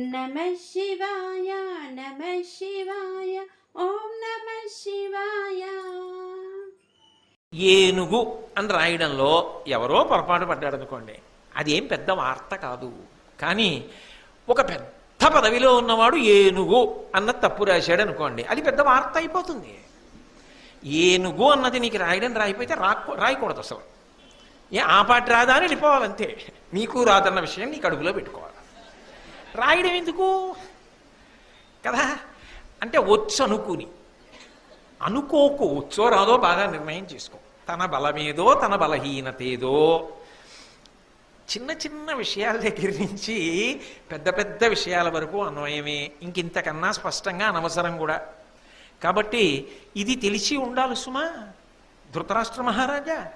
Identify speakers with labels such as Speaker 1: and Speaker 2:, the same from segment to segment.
Speaker 1: నమ శివాయ నమ శివాయ ఓం నమ శివాయ.
Speaker 2: ఏనుగు అని రాయడంలో ఎవరో పొరపాటు పడ్డాడు అనుకోండి అదేం పెద్ద వార్త కాదు. కానీ ఒక పెద్ద పదవిలో ఉన్నవాడు ఏనుగు అన్న తప్పు రాశాడు అనుకోండి అది పెద్ద వార్త అయిపోతుంది. ఏనుగు అన్నది నీకు రాయడం రాయిపోతే రాకు రాయకూడదు అసలు. ఏ ఆ పాట రాదా అని వెళ్ళిపోవాలంతే. నీకు రాదన్న విషయం నీకు అడుగులో పెట్టుకోవాలి. రాయడం ఎందుకు? కదా? అంటే వచ్చు అనుకుని. అనుకోకు వచ్చో రాదో బాగా నిర్ణయం చేసుకో. తన బలమేదో తన బలహీనతేదో. చిన్న చిన్న విషయాల దగ్గర నుంచి పెద్ద పెద్ద విషయాల వరకు అన్వయమే. ఇంకింతకన్నా స్పష్టంగా అనవసరం కూడా. కాబట్టి ఇది తెలిసి ఉండాలి సుమా. ధృతరాష్ట్ర మహారాజా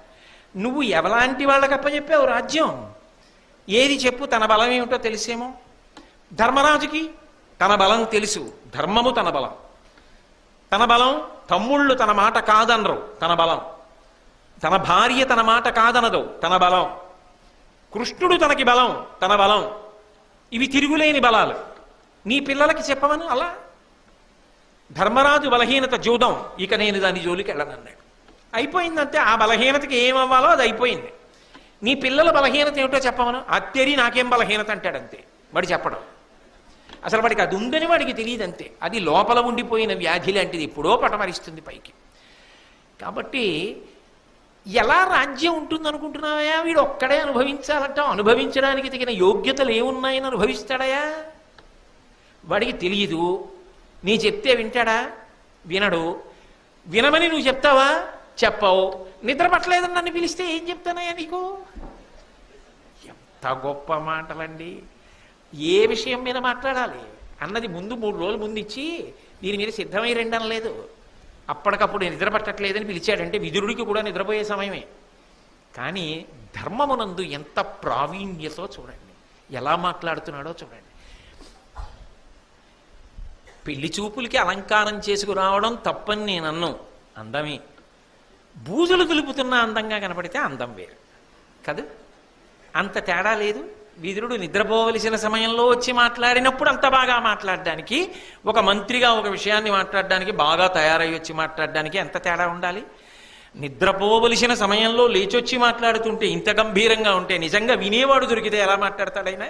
Speaker 2: నువ్వు ఎవలాంటి వాళ్ళకి అప్పచెప్పావు రాజ్యం? ఏది చెప్పు తన బలం ఏమిటో తెలిసేమో? ధర్మరాజుకి తన బలం తెలుసు. ధర్మము తన బలం. తన బలం తమ్ముళ్ళు తన మాట కాదనరు తన బలం. తన భార్య తన మాట కాదనదు తన బలం. కృష్ణుడు తనకి బలం తన బలం. ఇవి తిరుగులేని బలాలు. నీ పిల్లలకి చెప్పవను అలా? ధర్మరాజు బలహీనత జూదం. ఇక నేను దాని జోలికి వెళ్ళనన్నాడు. అయిపోయిందంటే ఆ బలహీనతకి ఏమవ్వాలో అది అయిపోయింది. నీ పిల్లల బలహీనత ఏమిటో చెప్పమను? అత్తెరి నాకేం బలహీనత అంటాడంతే. వాడు చెప్పడం. అసలు వాడికి అది ఉందని వాడికి తెలియదు అంతే అది లోపల ఉండిపోయిన వ్యాధి లాంటిది ఎప్పుడో పటమరిస్తుంది పైకి. కాబట్టి ఎలా రాజ్యం ఉంటుంది అనుకుంటున్నావా వీడు ఒక్కడే అనుభవించాలంటావు అనుభవించడానికి తగిన యోగ్యతలు ఏమున్నాయని అనుభవిస్తాడయా వాడికి తెలియదు నీ చెప్తే వింటాడా? వినడు. వినమని నువ్వు చెప్తావా? చెప్పవు. నిద్ర పట్టలేదని నన్ను పిలిస్తే ఏం చెప్తానయ్యా నీకు? ఎంత గొప్ప మాటలండి. ఏ విషయం మీద మాట్లాడాలి? అన్నది ముందు మూడు రోజులు ముందు ఇచ్చి దీని మీద సిద్ధమై రెండం లేదు అప్పటికప్పుడు నిద్ర పట్టట్లేదని పిలిచాడంటే విదురుడికి కూడా నిద్రపోయే సమయమే. కానీ ధర్మమునందు ఎంత ప్రావీణ్యతో చూడండి. ఎలా మాట్లాడుతున్నాడో చూడండి. పెళ్ళి చూపులకి అలంకారం చేసుకురావడం తప్పని నేను అన్ను. అందమే. బూజులు దులుపుతున్న అందంగా కనపడితే అందం వేరు. కదా? అంత తేడా లేదు. విదురుడు నిద్రపోవలసిన సమయంలో వచ్చి మాట్లాడినప్పుడు అంత బాగా మాట్లాడడానికి ఒక మంత్రిగా ఒక విషయాన్ని మాట్లాడడానికి బాగా తయారై వచ్చి మాట్లాడడానికి ఎంత తేడా ఉండాలి? నిద్రపోవలసిన సమయంలో లేచొచ్చి మాట్లాడుతుంటే ఇంత గంభీరంగా ఉంటే నిజంగా వినేవాడు దొరికితే ఎలా మాట్లాడతాడైనా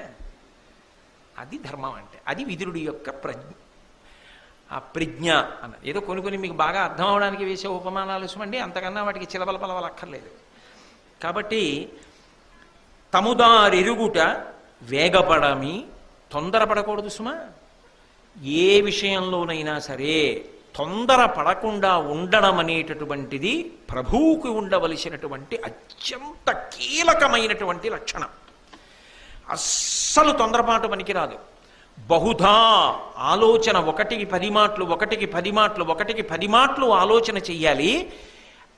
Speaker 2: అది ధర్మం అంటే అది విదురుడి యొక్క ప్రజ్ఞ. ఆ ప్రజ్ఞ అన్నది. ఏదో కొన్ని కొన్ని మీకు బాగా అర్థం అవడానికి వేసే ఉపమానాలు సుమండి అంతకన్నా వాటికి చిలబల పలవలక్కర్లేదు కాబట్టి తముదారెరుగుట వేగపడమి తొందరపడకూడదు సుమా. ఏ విషయంలోనైనా సరే తొందర పడకుండా ఉండడం అనేటటువంటిది ప్రభువుకి ఉండవలసినటువంటి అత్యంత కీలకమైనటువంటి లక్షణం. అస్సలు తొందరపాటు పనికిరాదు. బహుధా ఆలోచన ఒకటికి పది మాటలు ఒకటికి పది మాటలు ఒకటికి పది మాటలు ఆలోచన చెయ్యాలి.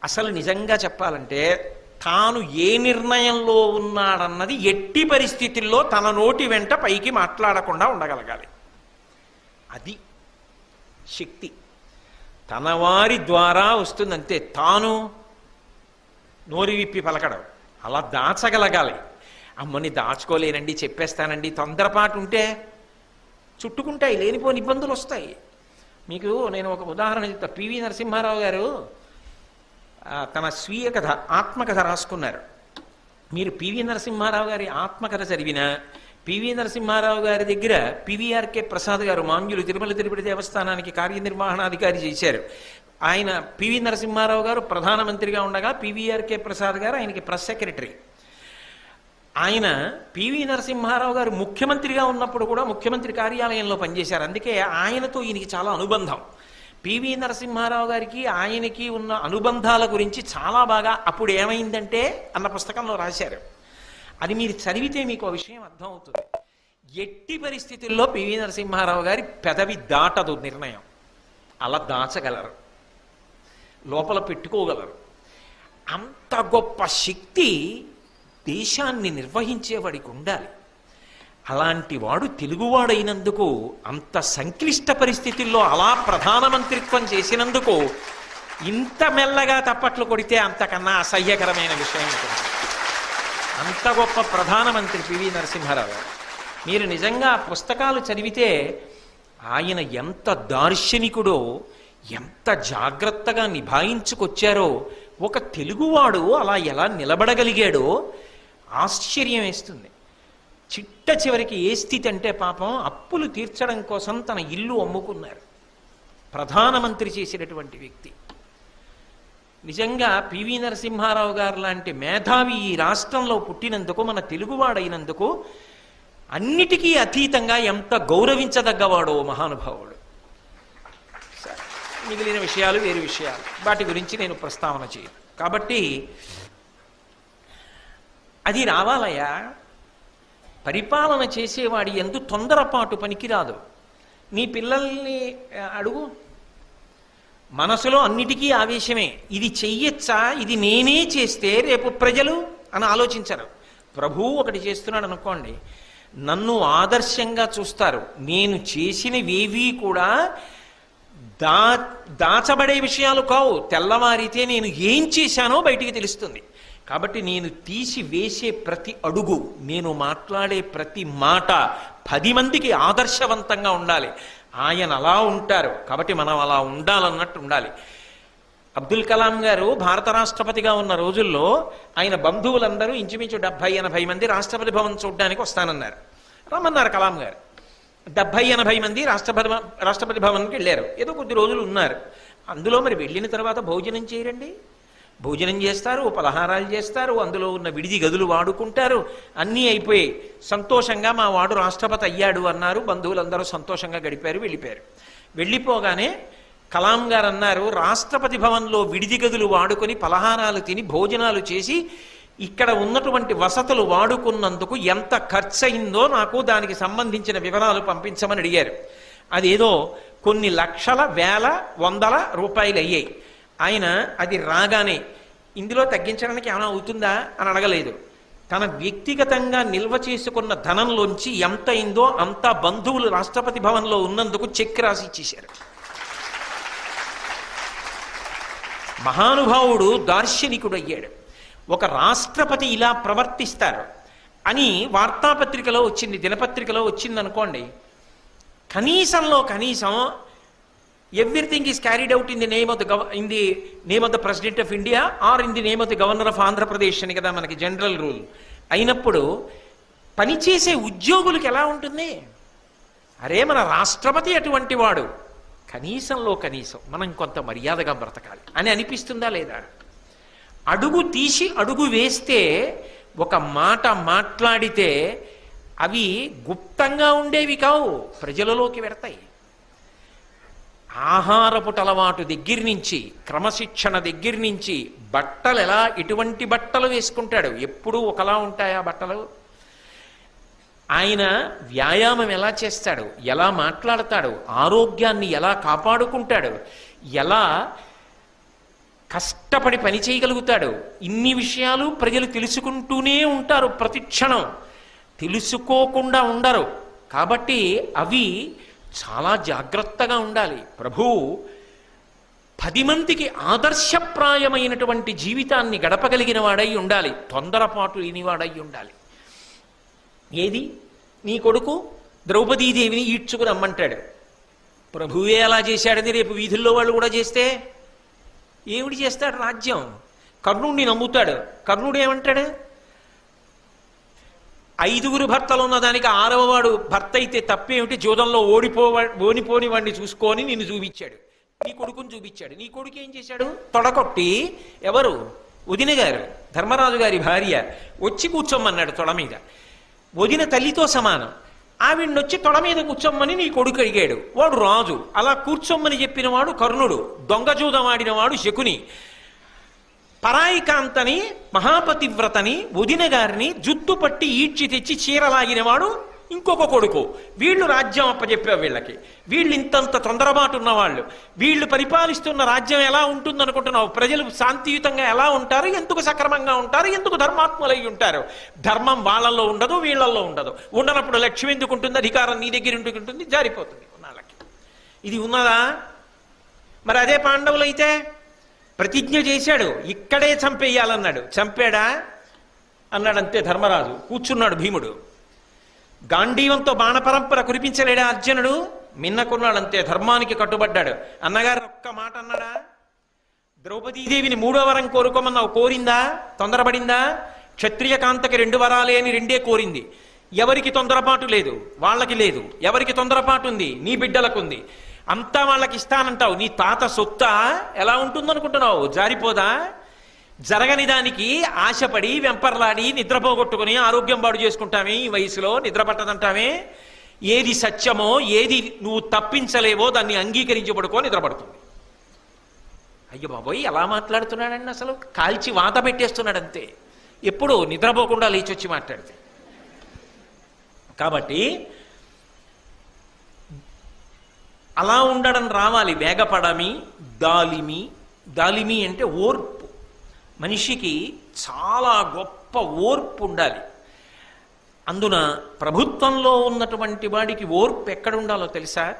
Speaker 2: అసలు నిజంగా చెప్పాలంటే తాను ఏ నిర్ణయంలో ఉన్నాడన్నది ఎట్టి పరిస్థితుల్లో తన నోటి వెంట పైకి మాట్లాడకుండా ఉండగలగాలి. అది శక్తి. తన వారి ద్వారా వస్తుందంతే. తాను నోరి విప్పి పలకడం. అలా దాచగలగాలి. అమ్మని దాచుకోలేనండి చెప్పేస్తానండి తొందరపాటు ఉంటే చుట్టుకుంటాయి లేనిపోని ఇబ్బందులు వస్తాయి. మీకు నేను ఒక ఉదాహరణ చెప్తా. పివి నరసింహారావు గారు తమ తన స్వీయ కథ ఆత్మకథ రాసుకున్నారు. మీరు పివి నరసింహారావు గారి ఆత్మకథ చదివిన పివి నరసింహారావు గారి దగ్గర పివిఆర్కే ప్రసాద్ గారు మాంజులు తిరుమల తిరుపతి దేవస్థానానికి కార్యనిర్వహణాధికారి చేశారు. ఆయన పివి నరసింహారావు గారు ప్రధానమంత్రిగా ఉండగా P V R K Prasad గారు ఆయనకి ప్రెస్ సెక్రటరీ. ఆయన పివి నరసింహారావు గారు ముఖ్యమంత్రిగా ఉన్నప్పుడు కూడా ముఖ్యమంత్రి కార్యాలయంలో పనిచేశారు. అందుకే ఆయనతో ఈయనకి చాలా అనుబంధం. పివి నరసింహారావు గారికి ఆయనకి ఉన్న అనుబంధాల గురించి చాలా బాగా అప్పుడు ఏమైందంటే అన్న పుస్తకంలో రాశారు. అది మీరు చదివితే మీకు ఆ విషయం అర్థమవుతుంది. ఎట్టి పరిస్థితుల్లో పివి నరసింహారావు గారి పెదవి దాటదు నిర్ణయం. అలా దాచగలరు. లోపల పెట్టుకోగలరు. అంత గొప్ప శక్తి దేశాన్ని నిర్వహించేవాడికి ఉండాలి. అలాంటి వాడు తెలుగువాడైనందుకు అంత సంక్లిష్ట పరిస్థితుల్లో అలా ప్రధానమంత్రిత్వం చేసినందుకు ఇంత మెల్లగా తప్పట్లు కొడితే అంతకన్నా అసహ్యకరమైన విషయం అంత గొప్ప ప్రధానమంత్రి పివి నరసింహారావు మీరు నిజంగా పుస్తకాలు చదివితే ఆయన ఎంత దార్శనికుడో ఎంత జాగ్రత్తగా నిభాయించుకొచ్చారో ఒక తెలుగువాడు అలా ఎలా నిలబడగలిగాడో ఆశ్చర్యం వేస్తుంది. చిట్ట చివరికి ఏ స్థితి అంటే పాపం అప్పులు తీర్చడం కోసం తన ఇల్లు అమ్ముకున్నారు. ప్రధానమంత్రి చేసినటువంటి వ్యక్తి. నిజంగా పివి నరసింహారావు గారు లాంటి మేధావి ఈ రాష్ట్రంలో పుట్టినందుకు మన తెలుగువాడైనందుకు అన్నిటికీ అతీతంగా ఎంత గౌరవించదగ్గవాడో మహానుభావుడు. మిగిలిన విషయాలు వేరు విషయాలు. వాటి గురించి నేను ప్రస్తావన చేయను. కాబట్టి అది రావాలయ్యా. పరిపాలన చేసేవాడి ఎందు తొందరపాటు పనికిరాదు. నీ పిల్లల్ని అడుగు. మనసులో అన్నిటికీ ఆవేశమే. ఇది చెయ్యొచ్చా? ఇది నేనే చేస్తే రేపు ప్రజలు అని ఆలోచించరు. ప్రభువు ఒకటి చేస్తున్నాడు అనుకోండి నన్ను ఆదర్శంగా చూస్తారు. నేను చేసినవేవీ కూడా దా దాచబడే విషయాలు కావు. తెల్లవారితే నేను ఏం చేశానో బయటికి తెలుస్తుంది. కాబట్టి నేను తీసి వేసే ప్రతి అడుగు నేను మాట్లాడే ప్రతి మాట పది మందికి ఆదర్శవంతంగా ఉండాలి. ఆయన అలా ఉంటారు కాబట్టి మనం అలా ఉండాలన్నట్టు ఉండాలి. అబ్దుల్ కలాం గారు భారత రాష్ట్రపతిగా ఉన్న రోజుల్లో ఆయన బంధువులందరూ ఇంచుమించు డెబ్బై ఎనభై మంది రాష్ట్రపతి భవన్ చూడడానికి వస్తానన్నారు. రమ్మన్నారు కలాం గారు. డెబ్బై ఎనభై మంది రాష్ట్రపతి భవ- రాష్ట్రపతి భవన్కి వెళ్ళారు. ఏదో కొద్ది రోజులు ఉన్నారు. అందులో మరి వెళ్ళిన తర్వాత భోజనం చేయరండి భోజనం చేస్తారు పలహారాలు చేస్తారు అందులో ఉన్న విడిది గదులు వాడుకుంటారు అన్నీ అయిపోయి సంతోషంగా మా వాడు రాష్ట్రపతి అయ్యాడు అన్నారు బంధువులందరూ సంతోషంగా గడిపారు వెళ్ళిపోయారు. వెళ్ళిపోగానే కలాం గారు అన్నారు రాష్ట్రపతి భవన్లో విడిది గదులు వాడుకొని పలహారాలు తిని భోజనాలు చేసి ఇక్కడ ఉన్నటువంటి వసతులు వాడుకున్నందుకు ఎంత ఖర్చు అయిందో నాకు దానికి సంబంధించిన వివరాలు పంపించమని అడిగారు. అదేదో కొన్ని లక్షల వేల వందల రూపాయలు అయ్యాయి ఆయన అది రాగానే ఇందులో తగ్గించడానికి ఏమైనా అవుతుందా? అని అడగలేదు. తన వ్యక్తిగతంగా నిల్వ చేసుకున్న ధనంలోంచి ఎంత అయిందో అంత బంధువులు రాష్ట్రపతి భవన్లో ఉన్నందుకు చెక్ రాసి ఇచ్చేశారు. మహానుభావుడు దార్శనికుడు అయ్యాడు ఒక రాష్ట్రపతి ఇలా ప్రవర్తిస్తారు అని వార్తాపత్రికలో వచ్చింది దినపత్రికలో వచ్చింది అనుకోండి కనీసంలో కనీసం everything is carried out in the name of the gov in the name of the president of India or in the name of the governor of Andhra Pradesh అని కదా మనకి జనరల్ రూల్ అయినప్పుడు పనిచేసే ఉద్యోగులకు ఎలా ఉంటుంది? అరే మన రాష్ట్రపతి అటువంటి వాడు. కనీసంలో కనీసం మనం కొంత మర్యాదగా బ్రతకాలి అని అనిపిస్తుందా లేదా? అడుగు తీసి అడుగు వేస్తే ఒక మాట మాట్లాడితే అవి గుప్తంగా ఉండేవి కావు ప్రజలలోకి వెడతాయి. ఆహారపు అలవాటు దగ్గర నుంచి క్రమశిక్షణ దగ్గర నుంచి బట్టలు ఎలా ఎటువంటి బట్టలు వేసుకుంటాడు? ఎప్పుడూ ఒకలా ఉంటాయా బట్టలు? ఆయన వ్యాయామం ఎలా చేస్తాడు? ఎలా మాట్లాడతాడు? ఆరోగ్యాన్ని ఎలా కాపాడుకుంటాడు? ఎలా కష్టపడి పని చేయగలుగుతాడు? ఇన్ని విషయాలు ప్రజలు తెలుసుకుంటూనే ఉంటారు ప్రతి క్షణం. తెలుసుకోకుండా ఉండరు. కాబట్టి అవి చాలా జాగ్రత్తగా ఉండాలి. ప్రభు పది మందికి ఆదర్శప్రాయమైనటువంటి జీవితాన్ని గడపగలిగిన వాడై ఉండాలి. తొందరపాటు లేనివాడై ఉండాలి. ఏది? నీ కొడుకు ద్రౌపదీదేవిని ఈడ్చుకు రమ్మంటాడు. ప్రభువే అలా చేశాడని రేపు వీధుల్లో వాళ్ళు కూడా చేస్తే ఏమిటి చేస్తాడు రాజ్యం? కర్ణుడిని నమ్ముతాడు. కర్ణుడు ఏమంటాడు? ఐదుగురు భర్తలు ఉన్నదానికి ఆరవ వాడు భర్త అయితే తప్పేమిటి? జూదంలో ఓడిపోవ ఓడిపోని వాడిని చూసుకొని నిన్ను చూపించాడు. నీ కొడుకుని చూపించాడు. నీ కొడుకు ఏం చేశాడు? తొడకొట్టి ఎవరు? వదిన గారు ధర్మరాజు గారి భార్య వచ్చి కూర్చోమన్నాడు తొడ మీద. వదిన తల్లితో సమానం. ఆవిడనొచ్చి తొడ మీద కూర్చోమ్మని నీ కొడుకు అడిగాడు. వాడు రాజు. అలా కూర్చోమ్మని చెప్పిన వాడు కర్ణుడు దొంగజూదం ఆడినవాడు శకుని. పరాయి కాంతని మహాపతివ్రతని వదిన గారిని జుత్తు పట్టి ఈడ్చి తెచ్చి చీరలాగినవాడు ఇంకొక కొడుకు. వీళ్ళు రాజ్యం అప్పచెప్పావు వీళ్ళకి. వీళ్ళు ఇంతంత తొందరబాటు ఉన్నవాళ్ళు. వీళ్ళు పరిపాలిస్తున్న రాజ్యం ఎలా ఉంటుందనుకుంటున్నావు? ప్రజలు శాంతియుతంగా ఎలా ఉంటారు? ఎందుకు సక్రమంగా ఉంటారు? ఎందుకు ధర్మాత్ములై ఉంటారు? ధర్మం వాళ్ళల్లో ఉండదు వీళ్ళల్లో ఉండదు. ఉండనప్పుడు లక్ష్యం ఎందుకు ఉంటుంది? అధికారం నీ దగ్గర ఎందుకు ఉంటుంది జారిపోతుంది. ఉన్నాళ్ళకి. ఇది ఉన్నదా? మరి అదే పాండవులైతే ప్రతిజ్ఞ చేశాడు. ఇక్కడే చంపేయాలన్నాడు. చంపాడా? అన్నాడు అంతే ధర్మరాజు. కూర్చున్నాడు భీముడు. గాంధీవంతో బాణపరంపర కురిపించలేడా అర్జునుడు? మిన్నకున్నాడు అంతే ధర్మానికి కట్టుబడ్డాడు. అన్నగారు ఒక్క మాట అన్నాడా? ద్రౌపదీదేవిని మూడో వరం కోరుకోమన్నావు. కోరిందా? తొందరపడిందా? క్షత్రియ కాంతకి రెండు వరాలే అని రెండే కోరింది. ఎవరికి తొందరపాటు లేదు? వాళ్ళకి లేదు. ఎవరికి తొందరపాటు ఉంది? నీ బిడ్డలకు ఉంది అంతా వాళ్ళకి ఇస్తానంటావు. నీ తాత సొత్త? ఎలా ఉంటుందనుకుంటున్నావు? జారిపోదా? జరగని దానికి ఆశపడి వెంపర్లాడి నిద్రపోగొట్టుకుని ఆరోగ్యం పాడు చేసుకుంటామే ఈ వయసులో? నిద్ర పట్టదంటామే ఏది సత్యమో ఏది నువ్వు తప్పించలేవో దాన్ని అంగీకరించబడుకో నిద్రపడుతుంది అయ్యో బాబోయ్ ఎలా మాట్లాడుతున్నాడండి అసలు? కాల్చి వాత పెట్టేస్తున్నాడు అంతే ఎప్పుడు నిద్రపోకుండా లేచొచ్చి వచ్చి మాట్లాడితే. కాబట్టి అలా ఉండడం రావాలి. వేగపడమి దాలిమి. దాలిమి అంటే ఓర్పు. మనిషికి చాలా గొప్ప ఓర్పు ఉండాలి. అందున ప్రభుత్వంలో ఉన్నటువంటి వాడికి ఓర్పు ఎక్కడ ఉండాలో తెలుసా?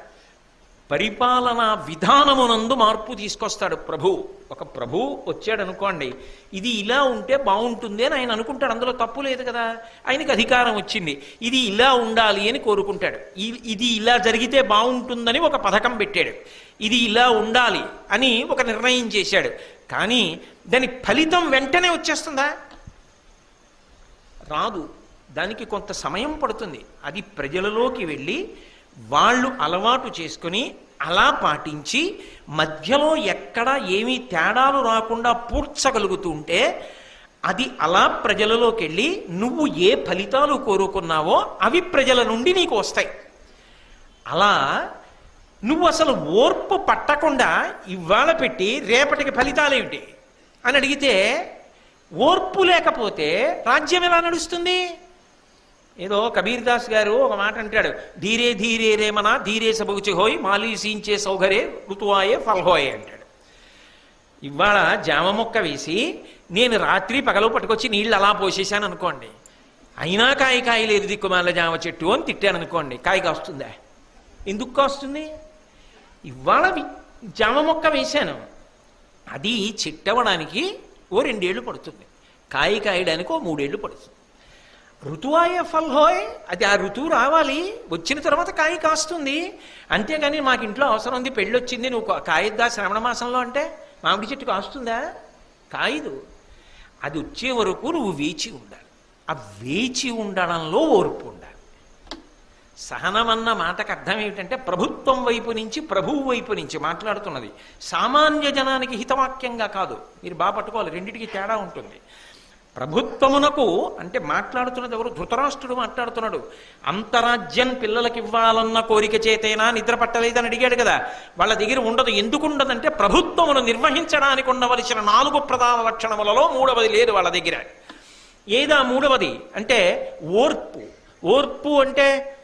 Speaker 2: పరిపాలనా విధానమునందు మార్పు తీసుకొస్తాడు ప్రభు. ఒక ప్రభు వచ్చాడు అనుకోండి ఇది ఇలా ఉంటే బాగుంటుంది అని ఆయన అనుకుంటాడు. అందులో తప్పు లేదు కదా. ఆయనకి అధికారం వచ్చింది. ఇది ఇలా ఉండాలి అని కోరుకుంటాడు. ఇది ఇలా జరిగితే బాగుంటుందని ఒక పథకం పెట్టాడు. ఇది ఇలా ఉండాలి అని ఒక నిర్ణయం చేశాడు. కానీ దాని ఫలితం వెంటనే వచ్చేస్తుందా? రాదు. దానికి కొంత సమయం పడుతుంది. అది ప్రజలలోకి వెళ్ళి వాళ్ళు అలవాటు చేసుకుని అలా పాటించి మధ్యలో ఎక్కడ ఏమీ తేడాలు రాకుండా పూడ్చగలుగుతూ ఉంటే అది అలా ప్రజలలోకి వెళ్ళి నువ్వు ఏ ఫలితాలు కోరుకున్నావో అవి ప్రజల నుండి నీకు వస్తాయి. అలా నువ్వు అసలు ఓర్పు పట్టకుండా ఇవాళ పెట్టి రేపటికి ఫలితాలేమిటి? అని అడిగితే ఓర్పు లేకపోతే రాజ్యం ఎలా నడుస్తుంది? ఏదో కబీర్ దాస్ గారు ఒక మాట అంటాడు. ధీరే ధీరే రేమన ధీరే సబగుచి హోయ్ మాలీ సీంచే సౌగరే ఋతువాయే ఫల్హోయే అంటాడు. ఇవాళ జామ మొక్క వేసి నేను రాత్రి పగలు పట్టుకొచ్చి నీళ్ళు అలా పోసేశాను అనుకోండి. అయినా కాయ కాయ లేదు దిక్కుమాల జామ చెట్టు అని తిట్టాను అనుకోండి. కాయ కాస్తుందా? ఎందుకు కాస్తుంది? ఇవాళ జామ మొక్క వేశాను. అది చెట్టవడానికి ఓ రెండేళ్ళు పడుతుంది. కాయ కాయడానికి ఓ మూడేళ్ళు పడుతుంది. ఋతువాయ ఫల్హోయ్ అది ఆ ఋతువు రావాలి వచ్చిన తర్వాత కాయ కాస్తుంది. అంతేగాని మాకు ఇంట్లో అవసరం ఉంది పెళ్ళి వచ్చింది నువ్వు కాయిద్దా శ్రవణ మాసంలో అంటే? మామిడి చెట్టు కాస్తుందా? కాయదు. అది వచ్చే వరకు నువ్వు వేచి ఉండాలి. ఆ వేచి ఉండడంలో ఓర్పు ఉండాలి. సహనం అన్న మాటకు అర్థం ఏమిటంటే ప్రభుత్వం వైపు నుంచి ప్రభువు వైపు నుంచి మాట్లాడుతున్నది. సామాన్య జనానికి హితవాక్యంగా కాదు. మీరు బాగా పట్టుకోవాలి రెండింటికి తేడా ఉంటుంది. ప్రభుత్వమునకు అంటే మాట్లాడుతున్నది ఎవరు? ధృతరాష్ట్రుడు మాట్లాడుతున్నాడు. అంతరాజ్యం పిల్లలకి ఇవ్వాలన్న కోరిక చేతేనా నిద్ర పట్టలేదని అడిగాడు కదా. వాళ్ళ దగ్గర ఉండదు. ఎందుకు ఉండదంటే ప్రభుత్వమును నిర్వహించడానికి ఉండవలసిన నాలుగు ప్రధాన లక్షణములలో మూడవది లేదు వాళ్ళ దగ్గర. ఏదా మూడవది? అంటే ఓర్పు. ఓర్పు అంటే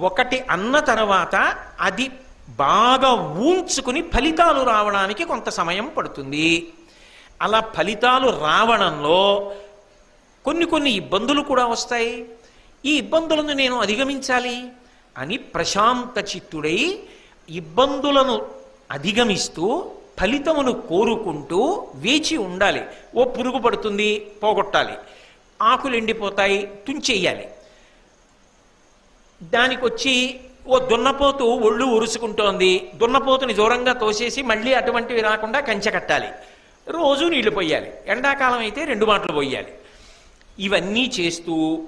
Speaker 2: ఒకటి అన్న తర్వాత అది బాగా ఊంచుకుని ఫలితాలు రావడానికి కొంత సమయం పడుతుంది. అలా ఫలితాలు రావడంలో కొన్ని కొన్ని ఇబ్బందులు కూడా వస్తాయి. ఈ ఇబ్బందులను నేను అధిగమించాలి అని ప్రశాంత చిత్తుడై ఇబ్బందులను అధిగమిస్తూ ఫలితమును కోరుకుంటూ వేచి ఉండాలి. ఓ పురుగు పడుతుంది పోగొట్టాలి. ఆకులు ఎండిపోతాయి తుంచేయాలి. దానికి వచ్చి ఓ దున్నపోతు ఒళ్ళు ఉరుసుకుంటోంది. దున్నపోతుని దూరంగా తోసేసి మళ్ళీ అటువంటివి రాకుండా కంచె కట్టాలి. రోజు నీళ్ళు పోయాలి. ఎండాకాలం అయితే రెండు మాటలు పోయాలి. ఇవన్నీ చేస్తూ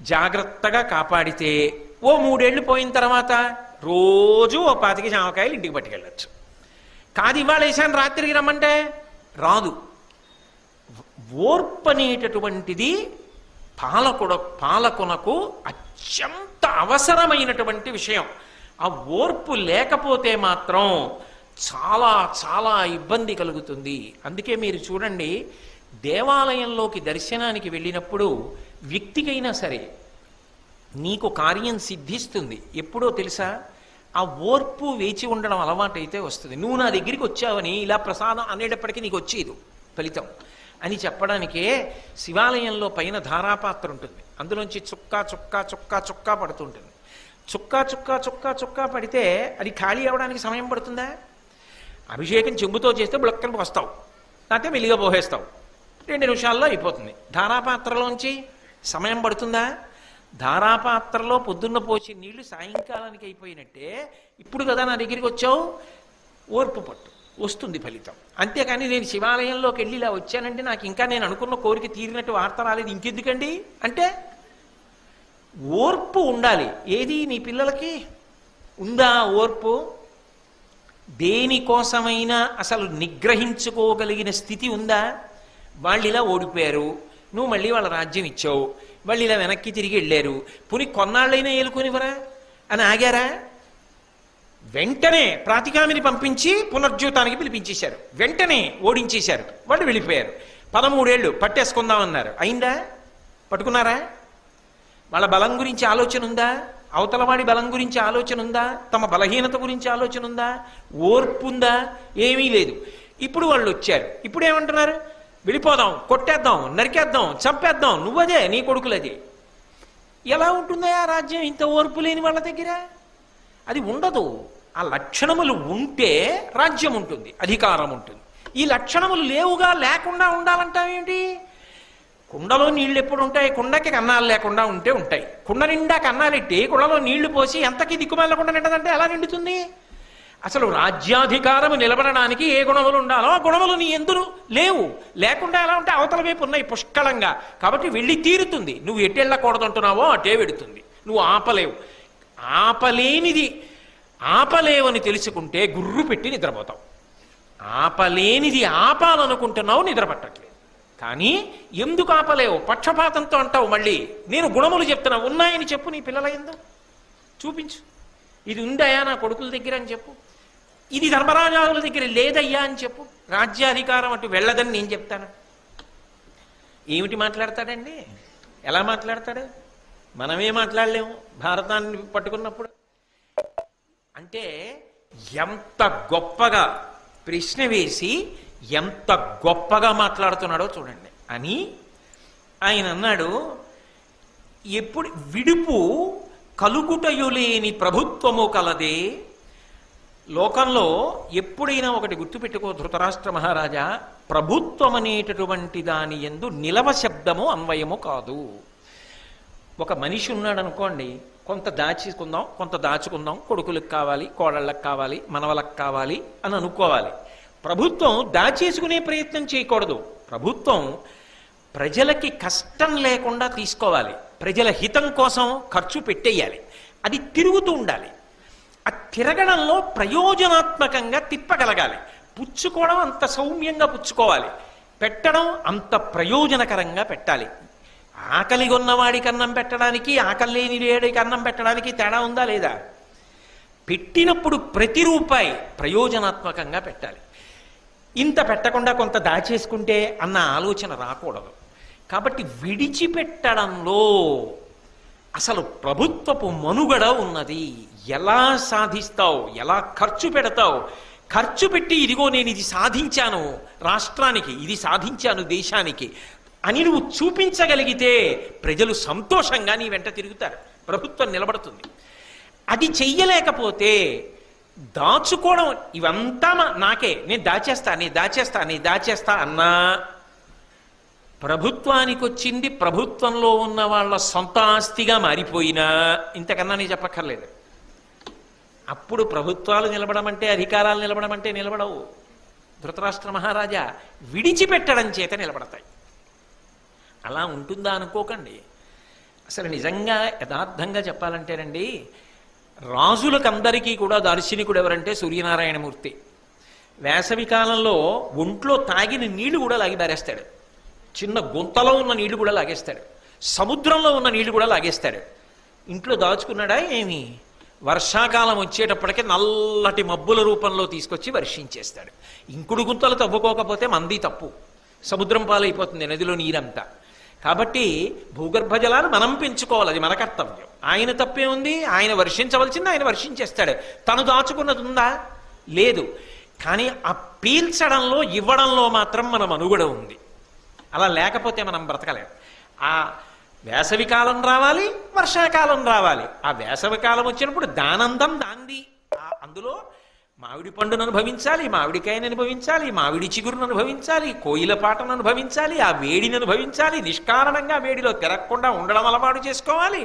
Speaker 2: జాగ్రత్తగా కాపాడితే ఓ మూడేళ్ళు పోయిన తర్వాత రోజు ఓ పాతిక జామకాయలు ఇంటికి పట్టుకెళ్ళచ్చు. కాదు ఇవాళ వేసాను రాత్రికి రమ్మంటే రాదు. ఓర్పు అనేటటువంటిది పాలకుడ పాలకునకు అత్యంత అవసరమైనటువంటి విషయం. ఆ ఓర్పు లేకపోతే మాత్రం చాలా చాలా ఇబ్బంది కలుగుతుంది. అందుకే మీరు చూడండి దేవాలయంలోకి దర్శనానికి వెళ్ళినప్పుడు వ్యక్తికైనా సరే నీకు కార్యం సిద్ధిస్తుంది. ఎప్పుడో తెలుసా? ఆ ఓర్పు వేచి ఉండడం అలవాటైతే వస్తుంది. నువ్వు నా దగ్గరికి వచ్చావని ఇలా ప్రసాదం అనేటప్పటికీ నీకు వచ్చేది ఫలితం అని చెప్పడానికే శివాలయంలో పైన ధారాపాత్ర ఉంటుంది. అందులోంచి చుక్క చుక్క చుక్క చుక్క పడుతుంటుంది చుక్క చుక్క చుక్క చుక్క పడితే అది ఖాళీ అవ్వడానికి సమయం పడుతుందా? అభిషేకం చెంబుతో చేస్తే బుళక్కని వస్తావు. లేకపోతే మెల్లిగా పోహేస్తావు. రెండు నిమిషాల్లో అయిపోతుంది. ధారాపాత్రలోంచి సమయం పడుతుందా? ధారాపాత్రలో పొద్దున్న పోసి నీళ్ళు సాయంకాలానికి అయిపోయినట్టే ఇప్పుడు కదా నా దగ్గరికి వచ్చావు? ఓర్పు పట్టు. వస్తుంది ఫలితం. అంతేకాని నేను శివాలయంలోకి వెళ్ళి ఇలా వచ్చానంటే నాకు ఇంకా నేను అనుకున్న కోరిక తీరినట్టు వార్త రాలేదు. ఇంకెందుకండి? అంటే ఓర్పు ఉండాలి. ఏది? నీ పిల్లలకి ఉందా ఓర్పు? దేనికోసమైనా అసలు నిగ్రహించుకోగలిగిన స్థితి ఉందా? వాళ్ళు ఇలా ఓడిపోయారు. నువ్వు మళ్ళీ వాళ్ళ రాజ్యం ఇచ్చావు. వాళ్ళు ఇలా వెనక్కి తిరిగి వెళ్ళారు. పుని కొన్నాళ్ళైనా ఏలుకొనివరా అని ఆగారా? వెంటనే ప్రాతికామిని పంపించి పునర్జ్యూతానికి పిలిపించేశారు. వెంటనే ఓడించేశారు. వాళ్ళు వెళ్ళిపోయారు. పదమూడేళ్ళు పట్టేసుకుందామన్నారు. అయిందా? పట్టుకున్నారా? వాళ్ళ బలం గురించి ఆలోచన ఉందా? అవతలవాడి బలం గురించి ఆలోచన ఉందా? తమ బలహీనత గురించి ఆలోచన ఉందా? ఓర్పు ఉందా? ఏమీ లేదు. ఇప్పుడు వాళ్ళు వచ్చారు. ఇప్పుడు ఏమంటున్నారు? వెళ్ళిపోదాం కొట్టేద్దాం నరికేద్దాం చంపేద్దాం. నువ్వదే నీ కొడుకులదే. ఎలా ఉంటుందా ఆ రాజ్యం? ఇంత ఓర్పు లేని వాళ్ళ దగ్గర? అది ఉండదు. ఆ లక్షణములు ఉంటే రాజ్యం ఉంటుంది అధికారం ఉంటుంది. ఈ లక్షణములు లేవుగా లేకుండా ఉండాలంటావేంటి కుండలో నీళ్ళు ఎప్పుడు ఉంటాయి? కుండకి కన్నాలు లేకుండా ఉంటే ఉంటాయి. కుండ నిండా కన్నాలెట్టి కుండలో నీళ్ళు పోసి ఎంతకి దిక్కుమాలకుండా నిండదంటే ఎలా నిండుతుంది? అసలు రాజ్యాధికారము నిలబడడానికి ఏ గుణములు ఉండాలో ఆ గుణములు నీ ఎందురు లేవు. లేకుండా ఎలా ఉంటే అవతల వైపు ఉన్నాయి పుష్కలంగా. కాబట్టి వెళ్ళి తీరుతుంది. నువ్వు ఎటు వెళ్ళకూడదంటున్నావో అటే వెడుతుంది. నువ్వు ఆపలేవు. ఆపలేనిది ఆపలేవని తెలుసుకుంటే గుర్రు పెట్టి నిద్రపోతావు. ఆపలేనిది ఆపాలనుకుంటున్నావు నిద్రపట్టట్లేదు. కానీ ఎందుకు ఆపలేవు? పక్షపాతంతో అంటావు మళ్ళీ. నేను గుణములు చెప్తున్నా. ఉన్నాయని చెప్పు నీ పిల్లల ఎందు. చూపించు. ఇది ఉందయ్యా నా కొడుకుల దగ్గర అని చెప్పు. ఇది ధర్మరాజావుల దగ్గర లేదయ్యా అని చెప్పు. రాజ్యాధికారం అటు వెళ్ళదని నేను చెప్తాను. ఏమిటి మాట్లాడతాడండి? ఎలా మాట్లాడతాడు? మనమే మాట్లాడలేము. భారతాన్ని పట్టుకున్నప్పుడు. అంటే ఎంత గొప్పగా ప్రశ్న వేసి ఎంత గొప్పగా మాట్లాడుతున్నాడో చూడండి. అని ఆయన అన్నాడు ఎప్పుడు విడుపు కలుగుటయులేని ప్రభుత్వము కలదే. లోకంలో ఎప్పుడైనా ఒకటి గుర్తుపెట్టుకో ధృతరాష్ట్ర మహారాజా ప్రభుత్వం అనేటటువంటి దాని ఎందు నిలవ శబ్దము అన్వయము కాదు. ఒక మనిషి ఉన్నాడు అనుకోండి కొంత దాచుకుందాం కొంత దాచుకుందాం కొడుకులకు కావాలి కోడళ్ళకి కావాలి మనవలకు కావాలి అని అనుకోవాలి. ప్రభుత్వం దాచేసుకునే ప్రయత్నం చేయకూడదు. ప్రభుత్వం ప్రజలకి కష్టం లేకుండా తీసుకోవాలి. ప్రజల హితం కోసం ఖర్చు పెట్టేయాలి. అది తిరుగుతూ ఉండాలి. ఆ తిరగడంలో ప్రయోజనాత్మకంగా తిప్పగలగాలి. పుచ్చుకోవడం అంత సౌమ్యంగా పుచ్చుకోవాలి. పెట్టడం అంత ప్రయోజనకరంగా పెట్టాలి. ఆకలి ఉన్నవాడికి అన్నం పెట్టడానికి ఆకలి లేని లేడికి అన్నం పెట్టడానికి తేడా ఉందా లేదా? పెట్టినప్పుడు ప్రతి రూపాయి ప్రయోజనాత్మకంగా పెట్టాలి. ఇంత పెట్టకుండా కొంత దాచేసుకుంటే అన్న ఆలోచన రాకూడదు. కాబట్టి విడిచిపెట్టడంలో అసలు ప్రభుత్వపు మనుగడ ఉన్నది. ఎలా సాధిస్తావు? ఎలా ఖర్చు పెడతావు? ఖర్చు పెట్టి ఇదిగో నేను ఇది సాధించాను రాష్ట్రానికి ఇది సాధించాను దేశానికి అని నువ్వు చూపించగలిగితే ప్రజలు సంతోషంగా నీ వెంట తిరుగుతారు. ప్రభుత్వం నిలబడుతుంది. అది చెయ్యలేకపోతే దాచుకోవడం ఇవంతా నాకే. నేను దాచేస్తా నీ దాచేస్తా నీ దాచేస్తా అన్నా. ప్రభుత్వానికి వచ్చింది ప్రభుత్వంలో ఉన్న వాళ్ళ సొంత ఆస్తిగా మారిపోయినా ఇంతకన్నా నేను చెప్పక్కర్లేదు. అప్పుడు ప్రభుత్వాలు నిలబడమంటే అధికారాలు నిలబడమంటే నిలబడవు. ధృతరాష్ట్ర మహారాజా విడిచిపెట్టడం చేత నిలబడతాయి. అలా ఉంటుందా అనుకోకండి. అసలు నిజంగా యథార్థంగా చెప్పాలంటేనండి రాజులకందరికీ కూడా దార్శనికుడు ఎవరంటే సూర్యనారాయణమూర్తి. వేసవి కాలంలో ఒంట్లో తాగిన నీళ్ళు కూడా లాగి బారేస్తాడు. చిన్న గుంతలో ఉన్న నీళ్ళు కూడా లాగేస్తాడు. సముద్రంలో ఉన్న నీళ్ళు కూడా లాగేస్తాడు. ఇంట్లో దాచుకున్నాడా ఏమి? వర్షాకాలం వచ్చేటప్పటికి నల్లటి మబ్బుల రూపంలో తీసుకొచ్చి వర్షించేస్తాడు. ఇంకుడు గుంతలు తవ్వుకోకపోతే మంది తప్పు. సముద్రం పాలైపోతుంది నదిలో నీరంతా. కాబట్టి భూగర్భ జలాలు మనం పెంచుకోవాలి అది మన కర్తవ్యం. ఆయన తప్పే ఉంది ఆయన వర్షించవలసింది ఆయన వర్షించేస్తాడు. తను దాచుకున్నది ఉందా? లేదు. కానీ ఆ పీల్చడంలో ఇవ్వడంలో మాత్రం మన మనుగడ ఉంది. అలా లేకపోతే మనం బ్రతకలేం. ఆ వేసవికాలం రావాలి వర్షాకాలం రావాలి. ఆ వేసవికాలం వచ్చినప్పుడు దానందం దాంది. అందులో మామిడి పండును అనుభవించాలి మామిడికాయను అనుభవించాలి మామిడి చిగురును అనుభవించాలి కోయిల పాటను అనుభవించాలి ఆ వేడిని అనుభవించాలి నిష్కారణంగా వేడిలో తిరగకుండా ఉండడం అలవాటు చేసుకోవాలి.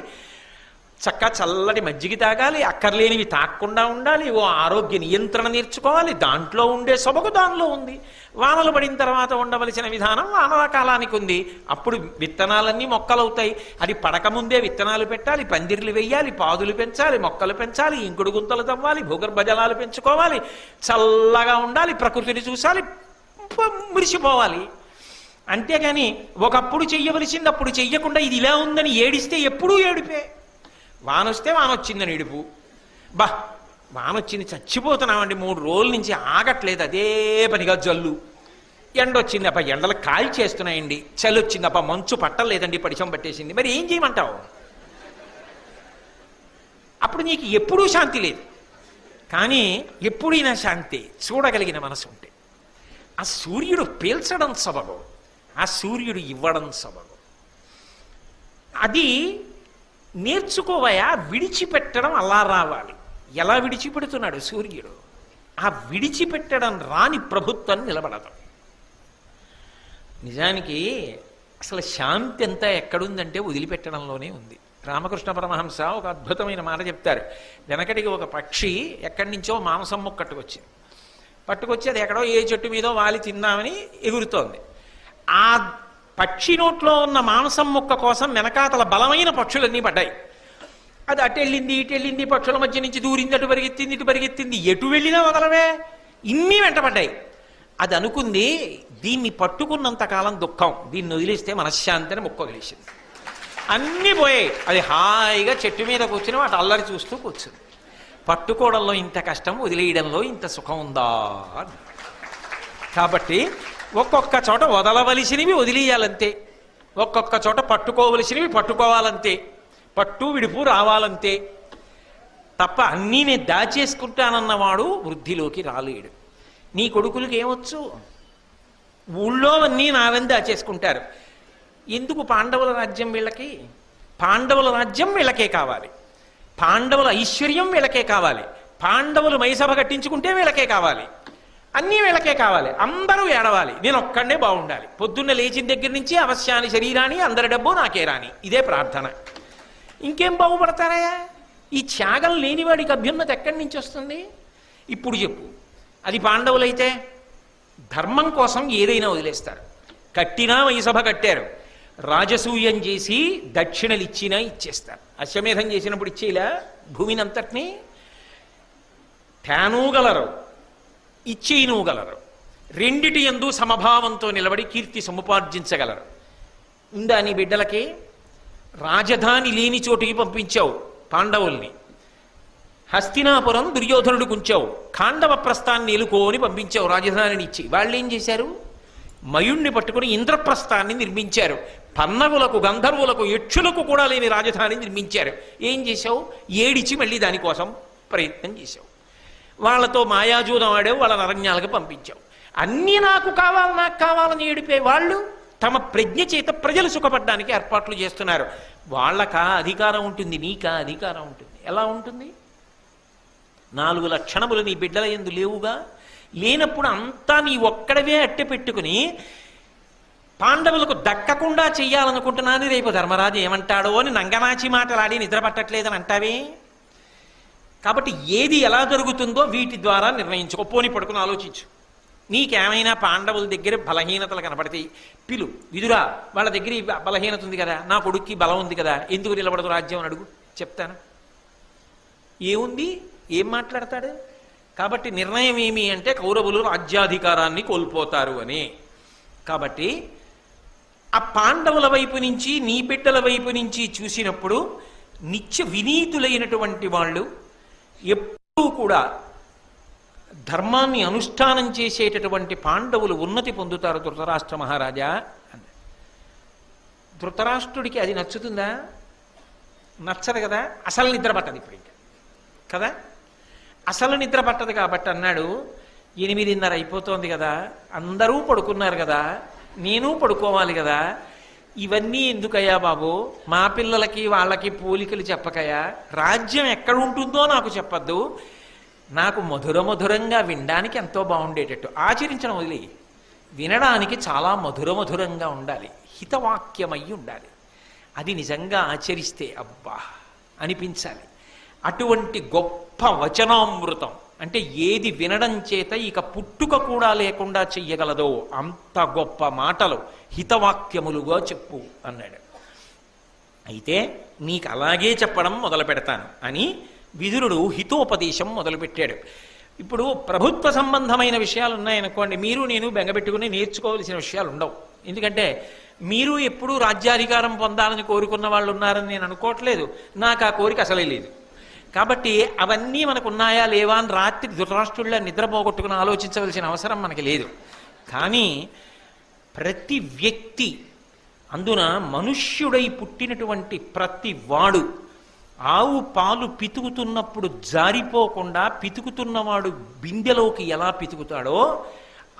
Speaker 2: చక్క చల్లటి మజ్జిగ తాగాలి అక్కర్లేనివి తాకుండా ఉండాలి ఓ ఆరోగ్య నియంత్రణ నేర్చుకోవాలి. దాంట్లో ఉండే సొబగు దానిలో ఉంది. వానలు పడిన తర్వాత ఉండవలసిన విధానం వానల కాలానికి ఉంది. అప్పుడు విత్తనాలన్నీ మొక్కలవుతాయి. అది పడకముందే విత్తనాలు పెట్టాలి పందిర్లు వెయ్యాలి పాదులు పెంచాలి మొక్కలు పెంచాలి ఇంకుడు గుంతలు తవ్వాలి భూగర్భ జలాలు పెంచుకోవాలి. చల్లగా ఉండాలి ప్రకృతిని చూసాలి మురిసిపోవాలి. అంతేగాని ఒకప్పుడు చెయ్యవలసింది అప్పుడు చెయ్యకుండా ఇది ఇలా ఉందని ఏడిస్తే ఎప్పుడూ ఏడిపే. వానొస్తే వానొచ్చిందని ఇడుపు. బా వానొచ్చింది చచ్చిపోతున్నామండి. మూడు రోజుల నుంచి ఆగట్లేదు. అదే పనిగా జల్లు. ఎండ వచ్చింది అప్ప ఎండలు కాల్ చేస్తున్నాయండి. చలి వచ్చింది అప్ప మంచు పట్టలేదండి. పడిచం పట్టేసింది. మరి ఏం చేయమంటావు? అప్పుడు నీకు ఎప్పుడూ శాంతి లేదు. కానీ ఎప్పుడైనా శాంతి చూడగలిగిన మనసు ఉంటే. ఆ సూర్యుడు పీల్చడం సబబు. ఆ సూర్యుడు ఇవ్వడం సబబు. అది నేర్చుకోవయా? విడిచిపెట్టడం అలా రావాలి. ఎలా విడిచిపెడుతున్నాడు సూర్యుడు? ఆ విడిచిపెట్టడం రాని ప్రభుత్వం నిలబడదు. నిజానికి అసలు శాంతి అంతా ఎక్కడుందంటే వదిలిపెట్టడంలోనే ఉంది. రామకృష్ణ పరమహంస ఒక అద్భుతమైన మాట చెప్తారు. వెనకటికి ఒక పక్షి ఎక్కడి నుంచో మాంసం ముక్కట్టుకొచ్చింది పట్టుకొచ్చి అది ఎక్కడో ఏ చెట్టు మీదో వాలి తిందామని ఎగురుతోంది. ఆ పక్షి నోట్లో ఉన్న మాంసం ముక్క కోసం వెనకాతల బలమైన పక్షులన్నీ పడ్డాయి. అది అటు వెళ్ళింది ఇటు వెళ్ళింది పక్షుల మధ్య నుంచి దూరింది అటు పరిగెత్తింది ఇటు పరిగెత్తింది. ఎటు వెళ్ళినా వదలవే. ఇన్ని వెంటపడ్డాయి అది అనుకుంది దీన్ని పట్టుకున్నంత కాలం దుఃఖం. దీన్ని వదిలేస్తే మనశ్శాంతిని ముక్క వదిలేసింది. అన్నీ పోయాయి. అది హాయిగా చెట్టు మీద కూర్చుని వాటి అల్లరి చూస్తూ కూర్చుంది. పట్టుకోవడంలో ఇంత కష్టం వదిలేయడంలో ఇంత సుఖం ఉందా? కాబట్టి ఒక్కొక్క చోట వదలవలసినవి వదిలేయాలంతే. ఒక్కొక్క చోట పట్టుకోవలసినవి పట్టుకోవాలంతే. పట్టు విడుపు రావాలంతే. తప్ప అన్నీ నేను దాచేసుకుంటానన్నవాడు వృద్ధిలోకి రాలేడు. నీ కొడుకులకి ఏమొచ్చు? ఊళ్ళో అన్నీ నావని దాచేసుకుంటారు. ఎందుకు పాండవుల రాజ్యం వీళ్ళకి? పాండవుల రాజ్యం వీళ్ళకే కావాలి. పాండవుల ఐశ్వర్యం వీళ్ళకే కావాలి. పాండవులు మైసభ కట్టించుకుంటే వీళ్ళకే కావాలి. అన్నీ వీళ్ళకే కావాలి. అందరూ ఏడవాలి. నేను ఒక్కడే బాగుండాలి. పొద్దున్న లేచిన దగ్గర నుంచి అవశ్యాని శరీరాన్ని అందరి డబ్బు నాకే రాని. ఇదే ప్రార్థన. ఇంకేం బాగుపడతారయ్యా ఈ త్యాగం లేనివాడికి అభ్యున్నత ఎక్కడి నుంచి వస్తుంది? ఇప్పుడు చెప్పు. అది పాండవులైతే ధర్మం కోసం ఏదైనా వదిలేస్తారు. కట్టినా వైసభ కట్టారు. రాజసూయం చేసి దక్షిణలు ఇచ్చినా ఇచ్చేస్తారు. అశ్వమేధం చేసినప్పుడు ఇచ్చేలా భూమిని అంతటినీ తేనూగలరు. ఇచ్చేయనుగలరు. రెండిటి ఎందు సమభావంతో నిలబడి కీర్తి సముపార్జించగలరు. ఉందా నీ బిడ్డలకి? రాజధాని లేని చోటుకి పంపించావు పాండవుల్ని. హస్తినాపురం దుర్యోధనుడు కుంచావు. ఖాండవ ప్రస్థాన్ని ఎలుకోని పంపించావు రాజధానిని ఇచ్చి. వాళ్ళు ఏం చేశారు? మయుణ్ణి పట్టుకుని ఇంద్రప్రస్థాన్ని నిర్మించారు. పన్నవులకు గంధర్వులకు యక్షులకు కూడా లేని రాజధాని నిర్మించారు. ఏం చేశావు? ఏడిచి మళ్ళీ దానికోసం ప్రయత్నం చేశావు. వాళ్ళతో మాయాజూదం ఆడావు వాళ్ళ అరణ్యాలకు పంపించావు. అన్నీ నాకు కావాలి నాకు కావాలని ఏడిపే వాళ్ళు తమ ప్రజ్ఞ చేత ప్రజలు సుఖపడడానికి ఏర్పాట్లు చేస్తున్నారు. వాళ్ళకా అధికారం ఉంటుంది నీకా అధికారం ఉంటుంది. ఎలా ఉంటుంది? నాలుగు లక్షణములు నీ బిడ్డల ఎందు లేవుగా? లేనప్పుడు అంతా నీ ఒక్కడవే అట్టె పెట్టుకుని పాండవులకు దక్కకుండా చెయ్యాలనుకుంటున్నాను రేపు ధర్మరాజు ఏమంటాడో అని నంగనాచి మాటలాడి నిద్ర పట్టట్లేదని అంటావే? కాబట్టి ఏది ఎలా జరుగుతుందో వీటి ద్వారా నిర్ణయించుకో పోని పడుకుని ఆలోచించు. నీకేమైనా పాండవుల దగ్గర బలహీనతలు కనపడతాయి పిలు విదురా వాళ్ళ దగ్గర బలహీనత ఉంది కదా నా కొడుక్కి బలం ఉంది కదా ఎందుకు నిలబడదు రాజ్యం అని అడుగు. చెప్తాను. ఏముంది? ఏం మాట్లాడతాడు? కాబట్టి నిర్ణయం ఏమి అంటే కౌరవులు రాజ్యాధికారాన్ని కోల్పోతారు అని. కాబట్టి ఆ పాండవుల వైపు నుంచి నీ బిడ్డల వైపు నుంచి చూసినప్పుడు నిత్య వినీతులైనటువంటి వాళ్ళు ఎప్పుడూ కూడా ధర్మాన్ని అనుష్ఠానం చేసేటటువంటి పాండవులు ఉన్నతి పొందుతారు ధృతరాష్ట్ర మహారాజా అన్నాడు. ధృతరాష్ట్రుడికి అది నచ్చుతుందా? నచ్చదు కదా? అసలు నిద్ర పట్టదు ఇప్పుడు ఇంకా. కదా? అసలు నిద్ర పట్టదు కాబట్టి అన్నాడు ఎనిమిదిన్నర అయిపోతోంది కదా అందరూ పడుకున్నారు కదా నేను పడుకోవాలి కదా ఇవన్నీ ఎందుకయ్యా బాబు? మా పిల్లలకి వాళ్ళకి పోలికలు చెప్పకయ్యా? రాజ్యం ఎక్కడ ఉంటుందో నాకు చెప్పద్దు. నాకు మధుర మధురంగా వినడానికి ఎంతో బాగుండేటట్టు. ఆచరించడం వదిలి. వినడానికి చాలా మధుర మధురంగా ఉండాలి. హితవాక్యమై ఉండాలి. అది నిజంగా ఆచరిస్తే అబ్బా! అనిపించాలి. అటువంటి గొప్ప వచనామృతం. అంటే ఏది వినడం చేత ఇక పుట్టుక కూడా లేకుండా చెయ్యగలదో అంత గొప్ప మాటలు హితవాక్యములుగా చెప్పు అన్నాడు. అయితే నీకు అలాగే చెప్పడం మొదలు పెడతాను అని విదురుడు హితోపదేశం మొదలుపెట్టాడు. ఇప్పుడు ప్రభుత్వ సంబంధమైన విషయాలు ఉన్నాయనుకోండి మీరు నేను బెంగపెట్టుకుని నేర్చుకోవలసిన విషయాలు ఉండవు. ఎందుకంటే మీరు ఎప్పుడూ రాజ్యాధికారం పొందాలని కోరుకున్న వాళ్ళు ఉన్నారని నేను అనుకోవట్లేదు. నాకు ఆ కోరిక అసలే లేదు. కాబట్టి అవన్నీ మనకు ఉన్నాయా లేవా అని రాత్రి దురాష్ట్రుల్లో నిద్రపోగొట్టుకుని ఆలోచించవలసిన అవసరం మనకి లేదు. కానీ ప్రతి వ్యక్తి అందున మనుష్యుడై పుట్టినటువంటి ప్రతి వాడు ఆవు పాలు పితుకుతున్నప్పుడు జారిపోకుండా పితుకుతున్నవాడు బిందెలోకి ఎలా పితుకుతాడో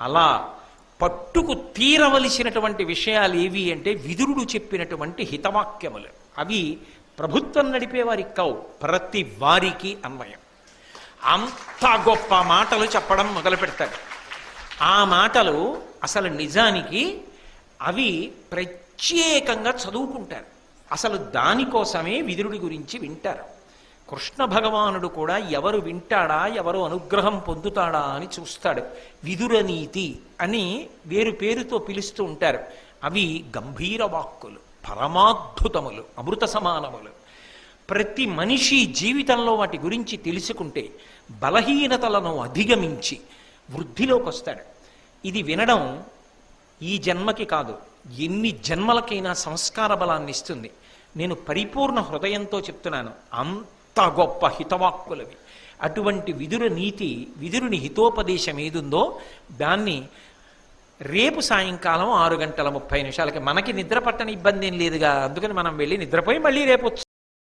Speaker 2: అలా పట్టుకు తీరవలసినటువంటి విషయాలు ఏవి అంటే విదురుడు చెప్పినటువంటి హితవాక్యములు. అవి ప్రభుత్వం నడిపేవారికి కావు ప్రతి వారికి అన్వయం. అంత గొప్ప మాటలు చెప్పడం మొదలు పెడతాడు ఆ మాటలు అసలు నిజానికి అవి ప్రత్యేకంగా చదువుకుంటారు. అసలు దానికోసమే విదురుడి గురించి వింటారు. కృష్ణ భగవానుడు కూడా ఎవరు వింటాడా ఎవరు అనుగ్రహం పొందుతాడా అని చూస్తాడు. విదురనీతి అని వేరు పేరుతో పిలుస్తూ ఉంటారు. అవి గంభీర వాక్కులు. పరమాద్భుతములు అమృత సమానములు. ప్రతి మనిషి జీవితంలో వాటి గురించి తెలుసుకుంటే బలహీనతలను అధిగమించి వృద్ధిలోకి వస్తాడు ఇది వినడం ఈ జన్మకి కాదు ఎన్ని జన్మలకైనా సంస్కార బలాన్ని ఇస్తుంది. నేను పరిపూర్ణ హృదయంతో చెప్తున్నాను అంత గొప్ప హితవాక్కులవి. అటువంటి విదుర నీతి విదురుని హితోపదేశం ఏదుందో దాన్ని రేపు సాయంకాలం ఆరు గంటల ముప్పై నిమిషాలకి మనకి నిద్ర పట్టని ఇబ్బంది ఏం లేదుగా. అందుకని మనం వెళ్ళి నిద్రపోయి మళ్ళీ రేపు